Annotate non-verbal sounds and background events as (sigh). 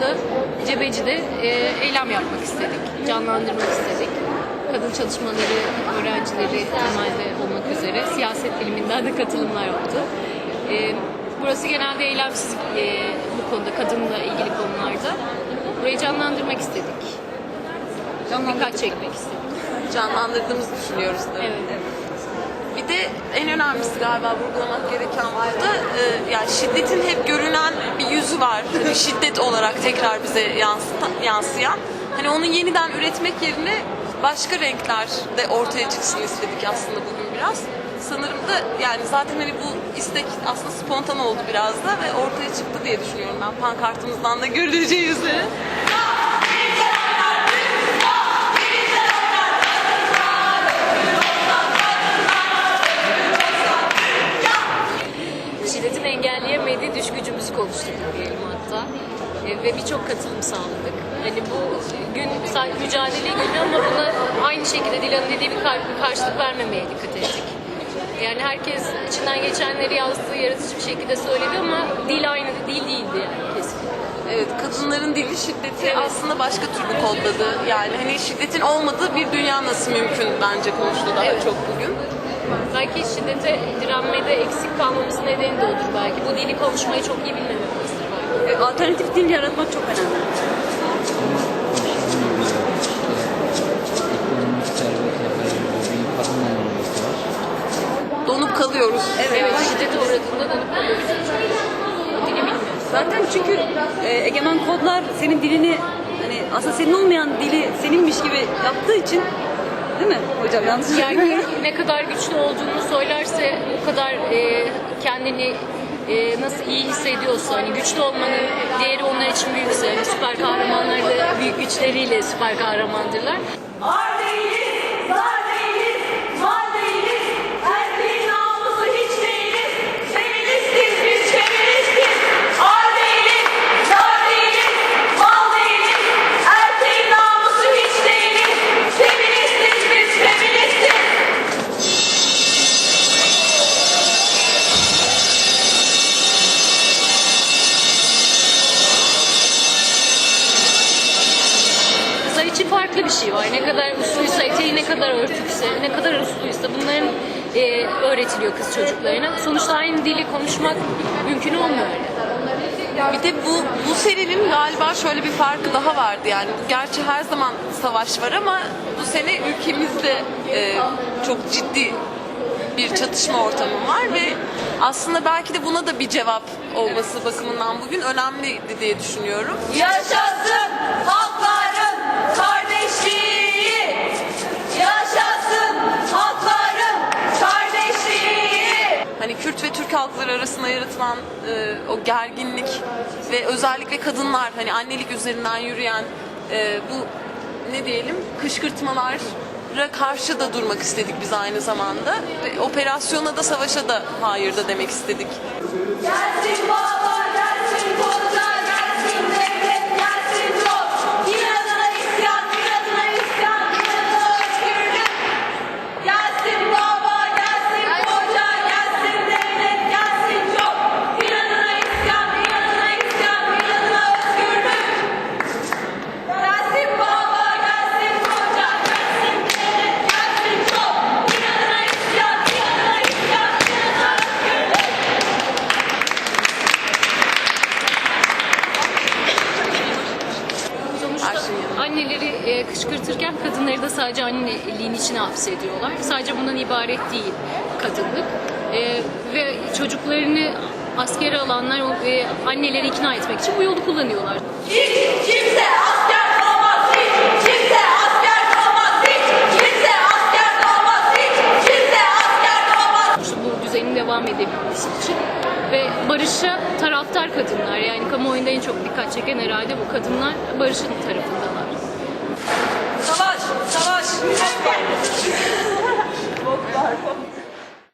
hafta Cebeci'de e, eylem yapmak istedik, canlandırmak istedik. Kadın çalışmaları, öğrencileri temelde olmak üzere siyaset biliminden de katılımlar oldu. E, burası genelde eylemsiz e, bu konuda, kadınla ilgili konularda. Burayı canlandırmak istedik. Dikkat çekmek şey istedik. Canlandırdığımızı düşünüyoruz tabii. Evet. Bir de en önemlisi galiba vurgulamak gereken burada e, yani şiddetin hep görünen bir yüzü var. Hani (laughs) şiddet olarak tekrar bize yansıyan. Hani onu yeniden üretmek yerine başka renkler de ortaya çıksın istedik aslında bugün biraz. Sanırım da yani zaten hani bu istek aslında spontan oldu biraz da ve ortaya çıktı diye düşünüyorum ben pankartımızdan da görüleceği üzere. Diyelim hatta. E, ve birçok katılım sağladık. Hani bu gün mücadele günü ama buna aynı şekilde Dilan'ın dediği bir kar- karşılık vermemeye dikkat ettik. Yani herkes içinden geçenleri yazdığı yaratıcı bir şekilde söyledi ama dil aynı dil değildi yani kesinlikle. Evet, kadınların dili şiddeti aslında başka türlü kodladı. Yani hani şiddetin olmadığı bir dünya nasıl mümkün bence konuştu daha Evet. çok bugün. Belki şiddete direnmede eksik kalmamızın nedeni de odur belki. Bu dili konuşmayı çok iyi. E, Alternatif dil yaratmak çok önemli. Donup kalıyoruz. Evet, şiddete uğradığında da kalıyoruz. Dili bilmiyoruz. Zaten çünkü e, egemen kodlar senin dilini hani aslında senin olmayan dili seninmiş gibi yaptığı için değil mi hocam yanlış Yani ne kadar güçlü olduğunu söylerse o kadar e, kendini e, nasıl iyi hissediyorsa hani güçlü olmanın değeri onlar için büyükse süper kahramanlar da büyük güçleriyle süper kahramandırlar. Ar şey var. Ne kadar usluysa, eteği ne kadar örtükse, ne kadar usluysa bunların e, öğretiliyor kız çocuklarına. Sonuçta aynı dili konuşmak mümkün olmuyor. Bir de bu bu serinin galiba şöyle bir farkı daha vardı yani. Gerçi her zaman savaş var ama bu sene ülkemizde e, çok ciddi bir çatışma ortamı var ve aslında belki de buna da bir cevap olması bakımından bugün önemliydi diye düşünüyorum. Yaşasın Kürt ve Türk halkları arasında yaratılan e, o gerginlik ve özellikle kadınlar hani annelik üzerinden yürüyen e, bu ne diyelim kışkırtmalara karşı da durmak istedik biz aynı zamanda. Ve operasyona da savaşa da hayır da demek istedik. Gelsin baba, anneleri e, kışkırtırken kadınları da sadece anneliğin içine hapsediyorlar. Sadece bundan ibaret değil kadınlık. E, ve çocuklarını askere alanlar e, anneleri ikna etmek için bu yolu kullanıyorlar. Hiç kimse asker olmaz hiç. Kimse asker olmaz hiç. Kimse asker olmaz hiç. Kimse asker olmaz. İşte bu düzenin devam edebilmesi için ve barışa taraftar kadınlar yani kamuoyunda en çok dikkat çeken herhalde bu kadınlar barışın tarafındalar. Savaş, savaş. Bok var. Bok var.